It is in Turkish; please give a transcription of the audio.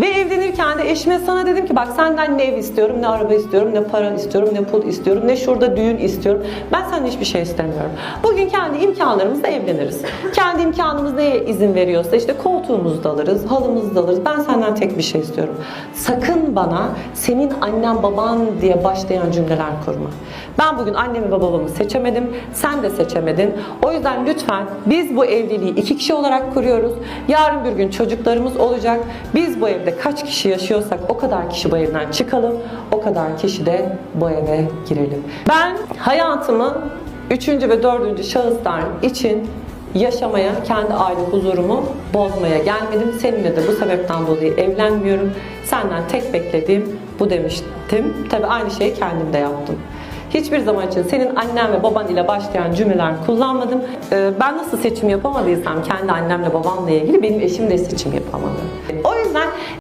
Ve evlenirken de eşime sana dedim ki bak senden ne ev istiyorum, ne araba istiyorum, ne para istiyorum, ne pul istiyorum, ne şurada düğün istiyorum. Ben senden hiçbir şey istemiyorum. Bugün kendi imkanlarımızla evleniriz. Kendi imkanımız neye izin veriyorsa işte koltuğumuzu da alırız, halımızı da alırız. Ben senden tek bir şey istiyorum. Sakın bana senin annen baban diye başlayan cümleler kurma. Ben bugün annemi babamı seçemedim. Sen de seçemedin. O yüzden lütfen biz bu evliliği iki kişi olarak kuruyoruz. Yarın bir gün çocuklarımız olacak. Biz bu evde kaç kişi yaşıyorsak o kadar kişi bu evden çıkalım. O kadar kişi de bu eve girelim. Ben hayatımı üçüncü ve dördüncü şahıslar için yaşamaya, kendi aile huzurumu bozmaya gelmedim. Seninle de bu sebepten dolayı evlenmiyorum. Senden tek beklediğim bu demiştim. Tabii aynı şeyi kendim de yaptım. Hiçbir zaman için senin annen ve baban ile başlayan cümleler kullanmadım. Ee, Ben nasıl seçim yapamadıysam kendi annemle babamla ilgili benim eşim de seçim yapamadı. O yüzden